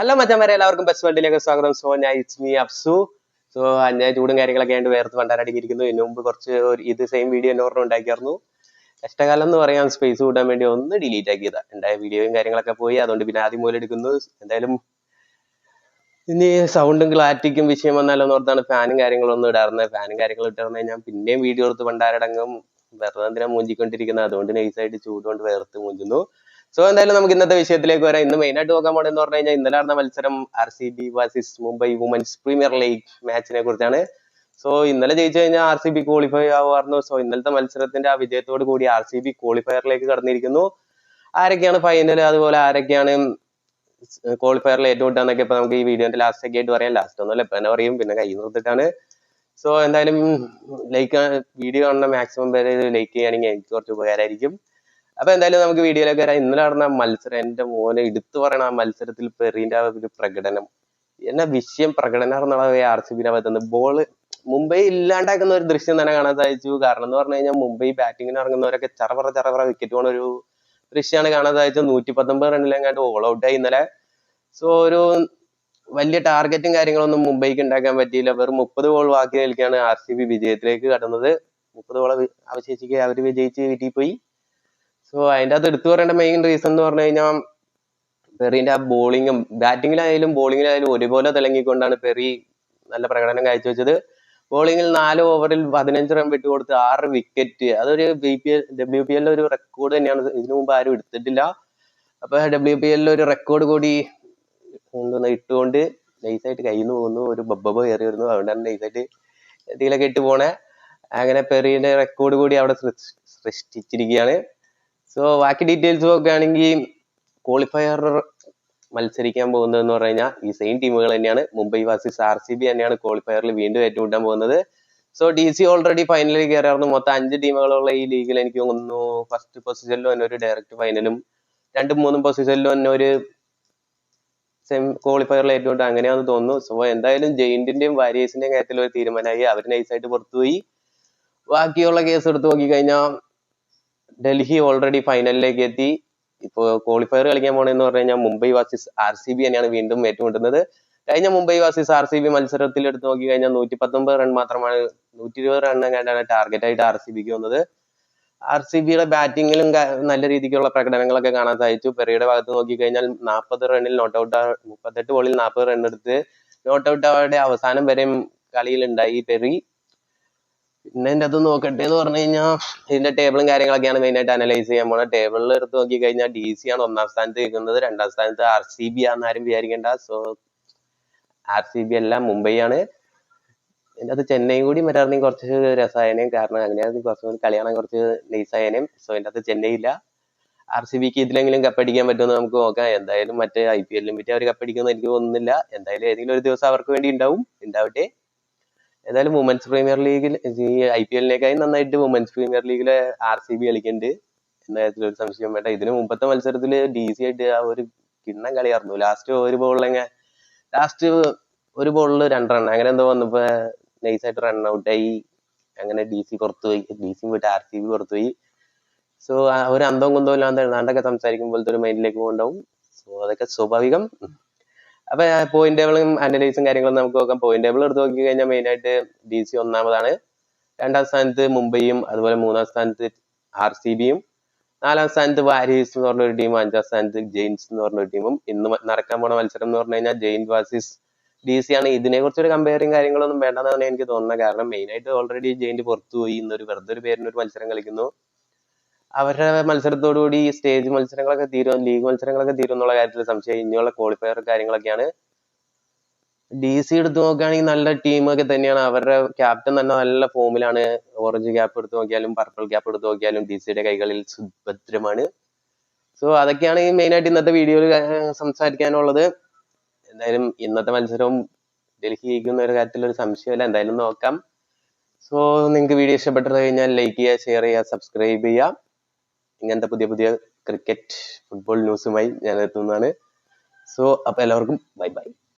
Hello മച്ചന്മാരെ എല്ലാവർക്കും bus വേൾഡിലേക്ക് സ്വാഗതം. സോ ഞാൻ ഇറ്റ്സ് മീ അഫ്സു. സോ ഞാൻ ചൂടും കാര്യങ്ങളൊക്കെ ആയിട്ട് വേർത്ത് പണ്ടാരടിക്കിരിക്കുന്നു ഇതിനു മുമ്പ് കുറച്ച് ഇത് സെയിം വീഡിയോ എന്നെ ഓർമ്മ ഉണ്ടാക്കിയായിരുന്നു. കഷ്ടകാലം എന്ന് പറയാൻ സ്പേസ് കൂട്ടാൻ വേണ്ടി ഒന്ന് ഡിലീറ്റ് ആക്കിയതാ. ഉണ്ടായ വീഡിയോയും കാര്യങ്ങളൊക്കെ പോയി. അതുകൊണ്ട് പിന്നെ ആദ്യം മുതൽ എടുക്കുന്നു. എന്തായാലും ഇനി സൗണ്ടും ക്ലാരിറ്റിക്കും വിഷയം വന്നാലോ എന്ന് ഓർത്താണ് ഫാനും കാര്യങ്ങളും കാര്യങ്ങളൊന്നും ഇടാറുന്നത്. ഫാനും കാര്യങ്ങളും ഇട്ടിരുന്നു കഴിഞ്ഞാൽ പിന്നെയും വീഡിയോ എടുത്ത് പണ്ടാരടങ്ങും വെറുതെ എന്തിനാ മൂഞ്ചിക്കൊണ്ടിരിക്കുന്നത്? അതുകൊണ്ട് നൈസായിട്ട് ചൂട് കൊണ്ട് വേർത്ത് മൂഞ്ചുന്നു. സോ എന്തായാലും നമുക്ക് ഇന്നത്തെ വിഷയത്തിലേക്ക് വരാം. ഇന്ന് മെയിൻ ആയിട്ട് നോക്കാൻ എന്ന് പറഞ്ഞു കഴിഞ്ഞാൽ ഇന്നലെ നടന്ന മത്സരം R C B versus Mumbai women's premier league മാച്ചിനെ കുറിച്ചാണ്. സോ ഇന്നലെ ജയിച്ചു കഴിഞ്ഞാൽ ആർ സി ബി ക്വാളിഫൈ ആവുമായിരുന്നു. സോ ഇന്നലത്തെ മത്സരത്തിന്റെ ആ വിജയത്തോട് കൂടി ആർ സി ബി ക്വാളിഫയറിലേക്ക് കടന്നിരിക്കുന്നു. ആരൊക്കെയാണ് ഫൈനൽ അതുപോലെ ആരൊക്കെയാണ് ക്വാളിഫയറിൽ ഏറ്റുമുട്ടാന്നൊക്കെ ഇപ്പൊ നമുക്ക് ഈ വീഡിയോന്റെ ലാസ്റ്റ് ഒക്കെ ആയിട്ട് പറയാം. ലാസ്റ്റ് ഒന്നുമല്ല ഇപ്പൊ തന്നെ പറയും. പിന്നെ കൈ നിർത്തിട്ടാണ് സോ എന്തായാലും ലൈക്ക് വീഡിയോ കാണുന്ന മാക്സിമം പേര് ലൈക്ക് ചെയ്യുകയാണെങ്കിൽ എനിക്ക് കുറച്ച് ഉപകാരമായിരിക്കും. അപ്പൊ എന്തായാലും നമുക്ക് വീഡിയോയിലേക്ക് വരാം. ഇന്നലെ നടന്ന മത്സരം എന്റെ മോനെ എടുത്തു പറയണ ആ മത്സരത്തിൽ പെറിന്റെ ആ ഒരു പ്രകടനം എന്നാ വിഷയം പ്രകടനം എന്നുള്ളത് ആർ സി ബിനെ ബോൾ മുംബൈ ഇല്ലാണ്ടാക്കുന്ന ഒരു ദൃശ്യം തന്നെ കാണാൻ സാധിച്ചു. കാരണം എന്ന് പറഞ്ഞു കഴിഞ്ഞാൽ മുംബൈ ബാറ്റിങ്ങിന് ഇറങ്ങുന്നവരൊക്കെ ചറപറ ചറപറ വിക്കറ്റ് പോണ ഒരു ദൃശ്യമാണ് കാണാൻ സാധിച്ചത്. നൂറ്റി പത്തൊമ്പത് റണ്ണിലെങ്ങാണ്ട് ഓൾ ഔട്ട് ആയി ഇന്നലെ. സോ ഒരു വലിയ ടാർഗറ്റും കാര്യങ്ങളൊന്നും മുംബൈക്ക് ഉണ്ടാക്കാൻ പറ്റിയില്ല. വെറും മുപ്പത് ഗോൾ ബാക്കി നിൽക്കുകയാണ് ആർ സി ബി വിജയത്തിലേക്ക് കടന്നത്. മുപ്പത് ഗോൾ അവശേഷിക്കുക അവർ വിജയിച്ച് വീട്ടിൽ പോയി. സോ അതിന്റെ അകത്ത് എടുത്തു പറയേണ്ട മെയിൻ റീസൺ എന്ന് പറഞ്ഞു കഴിഞ്ഞാൽ പെറിന്റെ ആ ബോളിങ്ങും ബാറ്റിങ്ങിലായാലും ബോളിങ്ങിലായാലും ഒരുപോലെ തിളങ്ങിക്കൊണ്ടാണ് പെറി നല്ല പ്രകടനം കാഴ്ചവെച്ചത്. ബോളിങ്ങിൽ നാല് ഓവറിൽ പതിനഞ്ച് റൺ വിട്ടുകൊടുത്ത് ആറ് വിക്കറ്റ് അതൊരു B P L W P എല്ലിൽ ഒരു റെക്കോർഡ് തന്നെയാണ്. ഇതിനു മുമ്പ് ആരും എടുത്തിട്ടില്ല. അപ്പൊ ഡബ്ല്യു പി എല്ലിൽ ഒരു റെക്കോർഡ് കൂടി കൊണ്ടുവന്ന് ഇട്ടുകൊണ്ട് നൈസായിട്ട് കയ്യിൽ നിന്ന് പോകുന്നു ഒരു ബബ്ബബ കയറി വരുന്നു. അതുകൊണ്ടാണ് നൈസായിട്ട് എന്തെങ്കിലുമൊക്കെ ഇട്ട് പോണേ. അങ്ങനെ പെറിയുടെ റെക്കോർഡ് കൂടി അവിടെ സൃഷ്- സൃഷ്ടിച്ചിരിക്കുകയാണ്. സോ ബാക്കി ഡീറ്റെയിൽസ് നോക്കുകയാണെങ്കിൽ ക്വാളിഫയർ മത്സരിക്കാൻ പോകുന്നതെന്ന് പറഞ്ഞു കഴിഞ്ഞാൽ ഈ സെയിം ടീമുകൾ തന്നെയാണ്. Mumbai versus R C B തന്നെയാണ് ക്വാളിഫയറിൽ വീണ്ടും ഏറ്റുമുട്ടാൻ പോകുന്നത്. സോ ഡി സി ഓൾറെഡി ഫൈനലിൽ കയറിയായിരുന്നു. മൊത്തം അഞ്ച് ടീമുകളുള്ള ഈ ലീഗിൽ എനിക്ക് തോന്നുന്നു ഫസ്റ്റ് പൊസിഷനിലും തന്നെ ഒരു ഡയറക്റ്റ് ഫൈനലും രണ്ടും മൂന്നും പൊസിഷനിലും തന്നെ ഒരു സെമി ക്വാളിഫയറിൽ ഏറ്റുമുട്ടും അങ്ങനെയാണെന്ന് തോന്നുന്നു. സോ എന്തായാലും ജെയിന്റിന്റെയും വാരിയേഴ്സിന്റെയും കാര്യത്തിൽ ഒരു തീരുമാനമായി അവർ നൈസായിട്ട് പുറത്തുപോയി. ബാക്കിയുള്ള കേസ് എടുത്ത് നോക്കിക്കഴിഞ്ഞാൽ ഡൽഹി ഓൾറെഡി ഫൈനലിലേക്ക് എത്തി. ഇപ്പോ ക്വാളിഫയർ കളിക്കാൻ പോണെന്ന് പറഞ്ഞു കഴിഞ്ഞാൽ Mumbai versus R C B തന്നെയാണ് വീണ്ടും ഏറ്റുമുട്ടുന്നത്. കഴിഞ്ഞ Mumbai versus R C B മത്സരത്തിൽ എടുത്തു നോക്കി കഴിഞ്ഞാൽ നൂറ്റി പത്തൊമ്പത് റൺ മാത്രമാണ് നൂറ്റി ഇരുപത് റൺ എങ്ങാണ്ടാണ് ടാർഗറ്റ് ആയിട്ട് ആർ സി ബിക്ക് വന്നത്. ആർ സി ബിയുടെ ബാറ്റിങ്ങിലും നല്ല രീതിക്കുള്ള പ്രകടനങ്ങളൊക്കെ കാണാൻ സാധിച്ചു. പെറിയുടെ ഭാഗത്ത് നോക്കി കഴിഞ്ഞാൽ നാൽപ്പത് റണ്ണിൽ നോട്ട് ഔട്ട് മുപ്പത്തെട്ട് ബോളിൽ നാൽപ്പത് റൺ എടുത്ത് നോട്ട് ഔട്ട് അവരുടെ അവസാനം വരെയും കളിയിലുണ്ടായി പെറി. പിന്നെ ഇതിന്റെ അത് നോക്കട്ടെ എന്ന് പറഞ്ഞു കഴിഞ്ഞാൽ ഇതിന്റെ ടേബിളും കാര്യങ്ങളൊക്കെയാണ് മെയിൻ ആയിട്ട് അനലൈസ് ചെയ്യാൻ പോണത് ടേബിളിൽ എടുത്ത് നോക്കി കഴിഞ്ഞാൽ ഡി സി ആണ് ഒന്നാം സ്ഥാനത്ത് നിൽക്കുന്നത്. രണ്ടാം സ്ഥാനത്ത് ആർ സി ബി ആണെന്ന് ആരും വിചാരിക്കേണ്ട. സോ ആർ സി ബി അല്ല മുംബൈ ആണ്. എന്റെ അത് ചെന്നൈയും കൂടി വരാറുണ്ടെങ്കിൽ കുറച്ച് രസമായനേം കാരണം അങ്ങനെയാണെങ്കിൽ കുറച്ചും കൂടി കളി കാണാൻ കുറച്ച് നൈസായനേം സോ എന്റെ അത് ചെന്നൈ ഇല്ല. ആർ സി ബിക്ക് ഇതിലെങ്കിലും കപ്പടിക്കാൻ പറ്റുമെന്ന് നമുക്ക് നോക്കാം. എന്തായാലും മറ്റേ ഐ പി എല്ലിലും പറ്റി അവർ കപ്പടിക്കുമെന്ന് എനിക്ക് തോന്നുന്നില്ല. എന്തായാലും ഏതെങ്കിലും ഒരു ദിവസം അവർക്ക് വേണ്ടി ഉണ്ടാവും. ഉണ്ടാവട്ടെ. ഏതായാലും വുമൻസ് പ്രീമിയർ ലീഗിൽ ഈ ഐ പി എല്ലിനേക്കായി നന്നായിട്ട് വുമൻസ് പ്രീമിയർ ലീഗിൽ ആർ സി ബി കളിക്കുന്നുണ്ട് എന്ന കാര്യത്തിൽ ഒരു സംശയം വേണ്ട. ഇതിന് മുമ്പത്തെ മത്സരത്തിൽ ഡി സി ആയിട്ട് ആ ഒരു കിണ്ണം കളിയായിരുന്നു ലാസ്റ്റ് ഒരു ബോളിലെങ്ങനെ ലാസ്റ്റ് ഒരു ബോളിൽ രണ്ട് റൺ അങ്ങനെ എന്തോ വന്നപ്പോ നൈസ് ആയിട്ട് റൺ ഔട്ടായി അങ്ങനെ ഡി സി പുറത്തുപോയി. ഡി സി പോയിട്ട് ആർ സി ബി പുറത്തുപോയി. സോ ഒരു അന്തവും കുന്തവും ഇല്ലാണ്ട് എഴുതാണ്ടൊക്കെ സംസാരിക്കുമ്പോഴത്തെ ഒരു മൈൻഡിലേക്ക് പോകുന്നുണ്ടാവും സോ അതൊക്കെ സ്വാഭാവികം. അപ്പൊ പോയിന്റ് ടേബിളും അനലൈസും കാര്യങ്ങളും നമുക്ക് നോക്കാം. പോയിന്റ് ടേബിൾ എടുത്ത് നോക്കി കഴിഞ്ഞാൽ മെയിൻ ആയിട്ട് ഡി സി ഒന്നാമതാണ്. രണ്ടാം സ്ഥാനത്ത് മുംബൈയും അതുപോലെ മൂന്നാം സ്ഥാനത്ത് ആർ സി ബിയും നാലാം സ്ഥാനത്ത് വാരിയേഴ്സ് എന്ന് പറഞ്ഞ ഒരു ടീമും അഞ്ചാം സ്ഥാനത്ത് ജെയിൻസ് എന്ന് പറഞ്ഞ ഒരു ടീമും ഇന്ന് നടക്കാൻ പോണ മത്സരം എന്ന് പറഞ്ഞു കഴിഞ്ഞാൽ ജെയിൻ വാസിസ് ഡി സി ആണ്. ഇതിനെ കുറിച്ച് ഒരു കമ്പയറിങ് കാര്യങ്ങളൊന്നും വേണ്ടെന്നാണ് എനിക്ക് തോന്നുന്നത്. കാരണം മെയിൻ ആയിട്ട് ഓൾറെഡി ജെയിൻ പുറത്തുപോയി ഇന്നൊരു വെറുതെ ഒരു പേരിന് ഒരു മത്സരം കളിക്കുന്നു. അവരുടെ മത്സരത്തോടുകൂടി സ്റ്റേജ് മത്സരങ്ങളൊക്കെ തീരും ലീഗ് മത്സരങ്ങളൊക്കെ തീരും എന്നുള്ള കാര്യത്തിൽ സംശയം. ഇനിയുള്ള ക്വാളിഫയർ കാര്യങ്ങളൊക്കെയാണ്. ഡി സി എടുത്ത് നോക്കുകയാണെങ്കിൽ നല്ല ടീമൊക്കെ തന്നെയാണ്. അവരുടെ ക്യാപ്റ്റൻ തന്നെ നല്ല ഫോമിലാണ് ഓറഞ്ച് ക്യാപ്പ് എടുത്ത് നോക്കിയാലും പർപ്പിൾ ക്യാപ്പ് എടുത്ത് നോക്കിയാലും ഡി സിയുടെ കൈകളിൽ സുഭദ്രമാണ്. സോ അതൊക്കെയാണ് ഈ മെയിൻ ആയിട്ട് ഇന്നത്തെ വീഡിയോയിൽ സംസാരിക്കാനുള്ളത്. എന്തായാലും ഇന്നത്തെ മത്സരവും ഡൽഹി ജയിക്കുന്ന ഒരു കാര്യത്തിൽ ഒരു സംശയമില്ല എന്തായാലും നോക്കാം. സോ നിങ്ങൾക്ക് വീഡിയോ ഇഷ്ടപ്പെട്ടത് കഴിഞ്ഞാൽ ലൈക്ക് ചെയ്യുക ഷെയർ ചെയ്യുക സബ്സ്ക്രൈബ് ചെയ്യുക. ഇങ്ങനത്തെ പുതിയ പുതിയ ക്രിക്കറ്റ് ഫുട്ബോൾ ന്യൂസുമായി ഞാൻ എത്തുന്നതാണ്. സോ അപ്പോൾ എല്ലാവർക്കും ബൈ ബൈ